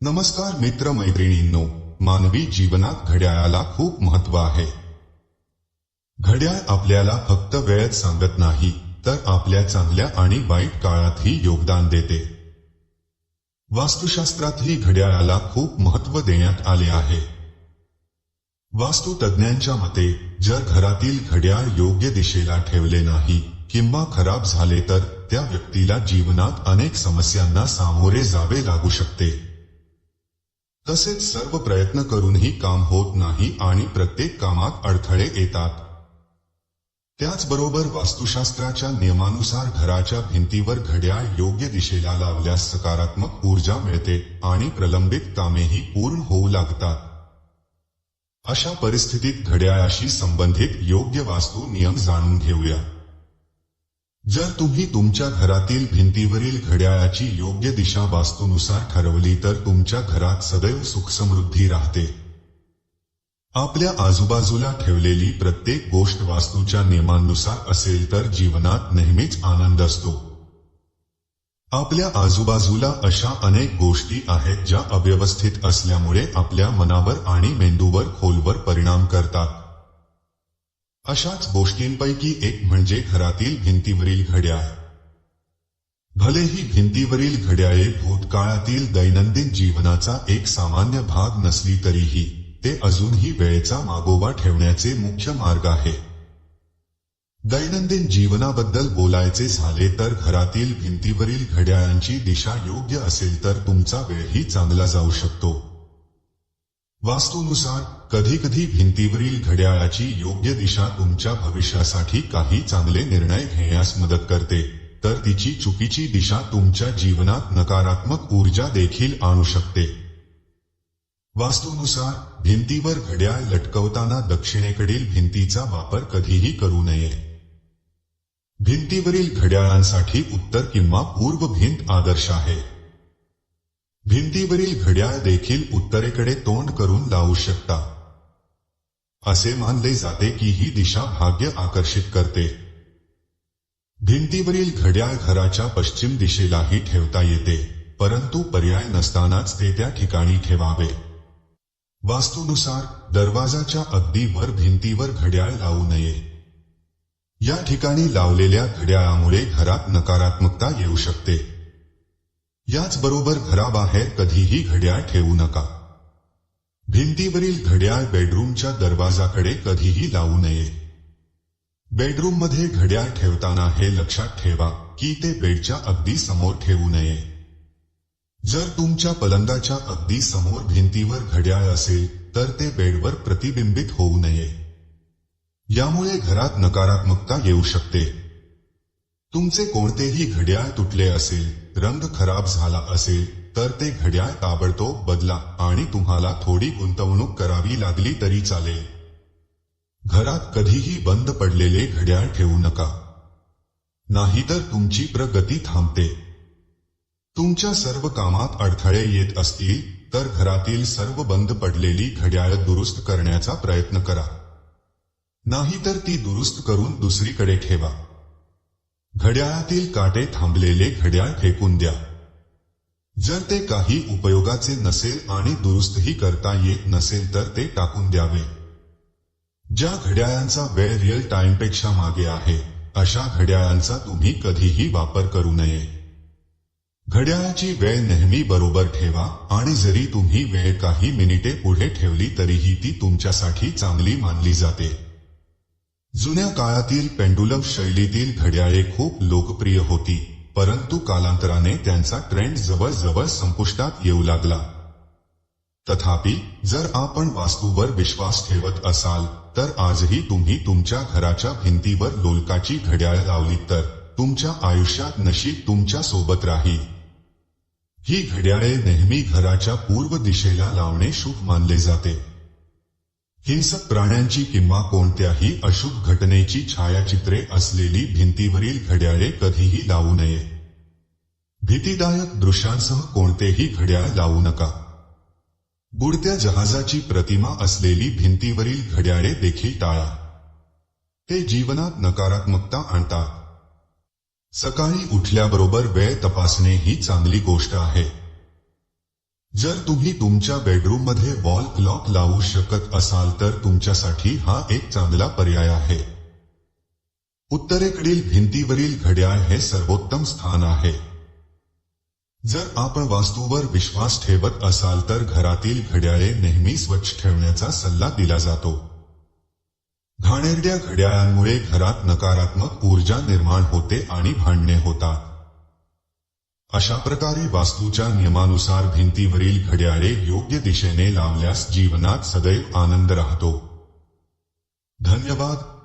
नमस्कार मित्र मैत्रिणींनो मानवी जीवनात घड्याळाला खूप महत्त्व आहे. घड्याळ आपल्याला फक्त वेळच सांगत नाही तर आपल्या चांगल्या आणि वाईट काळातही योगदान देते. वास्तुशास्त्रातही घड्याळाला खूप महत्त्व देण्यात आले आहे. वास्तुतज्ञांच्या मते जर घरातील घड्याळ योग्य दिशेला ठेवले नाही किंवा खराब झाले तर त्या व्यक्तीला जीवनात अनेक समस्यांना सामोरे जावे लागू शकते. तसेच सर्व प्रयत्न करूनही काम होत नाही आणि प्रत्येक कामात अडथळे येतात. त्याचबरोबर वास्तुशास्त्राच्या नियमानुसार घराच्या भिंतीवर घड्याळ योग्य दिशेला लावल्यास सकारात्मक ऊर्जा मिळते आणि प्रलंबित कामेही पूर्ण होऊ लागतात. अशा परिस्थितीत घड्याळाशी संबंधित योग्य वास्तू नियम जाणून घेऊया. जर तुम्ही तुमच्या घरातील भिंतीवरील घड्याळाची योग्य दिशा वास्तूनुसार ठरवली तर तुमच्या घरात सदैव सुखसमृद्धी राहते. आपल्या आजूबाजूला ठेवलेली प्रत्येक गोष्ट वास्तूच्या नियमांनुसार असेल तर जीवनात नेहमीच आनंद असतो. आपल्या आजूबाजूला अशा अनेक गोष्टी आहेत ज्या अव्यवस्थित असल्यामुळे आपल्या मनावर आणि मेंदूवर खोलवर परिणाम करतात. अशाच गोष्टींपैकी एक म्हणजे घरातील भिंतीवरील घड्याळ. भलेही भिंतीवरील घड्याळे भूतकाळातील दैनंदिन जीवनाचा एक सामान्य भाग नसली तरीही ते अजूनही वेळेचा मागोवा ठेवण्याचे मुख्य मार्ग आहे. दैनंदिन जीवनाबद्दल बोलायचे झाले तर घरातील भिंतीवरील घड्याळांची दिशा योग्य असेल तर तुमचा वेळही चांगला जाऊ शकतो. वास्तूनुसार कधी कधी भिंतीवरील घड्याळाची योग्य दिशा तुमच्या भविष्यासाठी काही चांगले निर्णय घेण्यास मदत करते तर तिची चुकीची दिशा तुमच्या जीवनात नकारात्मक ऊर्जा देखील आणू शकते. वास्तूनुसार भिंतीवर घड्याळ लटकवताना दक्षिणेकडील भिंतीचा वापर कधीही करू नये. भिंतीवरील घड्याळांसाठी उत्तर किंवा पूर्व भिंत आदर्श आहे. भिंतीवरील घड्याळ देखील उत्तरेकडे तोंड करून लावू शकता. असे मानले जाते की ही दिशा भाग्य आकर्षित करते. भिंतीवरील घड्याळ घराच्या पश्चिम दिशेलाही ठेवता येते परंतु पर्याय नसतानाच ते त्या ठिकाणी ठेवावे. वास्तूनुसार दरवाजाच्या अगदी वर भिंतीवर घड्याळ लावू नये. या ठिकाणी लावलेल्या घड्याळामुळे घरात नकारात्मकता येऊ शकते. याचबरोबर घराबाहेर कधीही घड्याळ ठेवू नका. भिंतीवरील घड्याळ बेडरूमच्या दरवाजाकडे कधीही लावू नये. बेडरूममध्ये घड्याळ ठेवताना हे लक्षात ठेवा की ते बेडच्या अगदी समोर ठेवू नये. जर तुमच्या पलंगाच्या अगदी समोर भिंतीवर घड्याळ असेल तर ते बेडवर प्रतिबिंबित होऊ नये. यामुळे घरात नकारात्मकता येऊ शकते. तुमचे कोणतेही घड्याळ तुटले असेल रंग खराब झाला असेल तर ते घड्याळ ताबडतोब बदला आणि तुम्हाला थोडी गुंतवणूक करावी लागली तरी चालेल. घरात कधीही बंद पडलेले घड्याळ ठेवू नका. नाहीतर तुमची प्रगती थांबते. तुमच्या सर्व कामात अडथळे येत असतील तर घरातील सर्व बंद पडलेली घड्याळ दुरुस्त करण्याचा प्रयत्न करा. नाहीतर ती दुरुस्त करून दुसरीकडे ठेवा. घड्याळातील काटे थांबलेले घड्याळ फेकून द्या. जर ते काही उपयोगाचे नसेल आणि दुरुस्तही करता येत नसेल तर ते टाकून द्यावे. ज्या घड्याळांचा वेळ रिअल टाइमपेक्षा मागे आहे अशा घड्याळांचा तुम्ही कधीही वापर करू नये. घड्याळाची वेळ नेहमी बरोबर ठेवा आणि जरी तुम्ही वेळ काही मिनिटे पुढे ठेवली तरीही ती तुमच्यासाठी चांगली मानली जाते. जुन्या काळातील पेंडुलम शैलीतील घड्याळे खूप लोकप्रिय होती परंतु कालांतराने त्यांचा ट्रेंड जवळजवळ संपुष्टात येऊ लागला. तथापि जर आपण वास्तूवर विश्वास ठेवत असाल तर आजही तुम्ही तुमच्या घराच्या भिंतीवर लोलकाची घड्याळ लावली तर तुमच्या आयुष्यात नशीब तुमच्यासोबत राहील. ही घड्याळे नेहमी घराच्या पूर्व दिशेला लावणे शुभ मानले जाते. हिंसक प्राण्यांची किंवा कोणत्याही अशुभ घटनेची छायाचित्रे असलेली भिंतीवरील घड्याळे कधीही लावू नये. भीतीदायक दृश्यांसह कोणतेही घड्याळ लावू नका. बुडत्या जहाजाची प्रतिमा असलेली भिंतीवरील घड्याळे देखील टाळा. ते जीवनात नकारात्मकता आणतात. सकाळी उठल्याबरोबर वेळ तपासणे ही चांगली गोष्ट आहे. जर तुम्ही तुमच्या बेडरूममध्ये वॉल क्लॉक लावू शकत असाल तर तुमच्यासाठी हा एक चांगला पर्याय आहे. उत्तरेकडील भिंतीवरील घड्याळ हे सर्वोत्तम स्थान आहे. जर आपण वास्तूवर विश्वास ठेवत असाल तर घरातील घड्याळे नेहमी स्वच्छ ठेवण्याचा सल्ला दिला जातो. घाणेरड्या घड्याळांमुळे घरात नकारात्मक ऊर्जा निर्माण होते आणि भांडणे होतात. अशा प्रकारे वास्तूच्या नियमानुसार भिंतीवरील घड्याळे योग्य दिशेने लावल्यास जीवनात सदैव आनंद राहतो. धन्यवाद.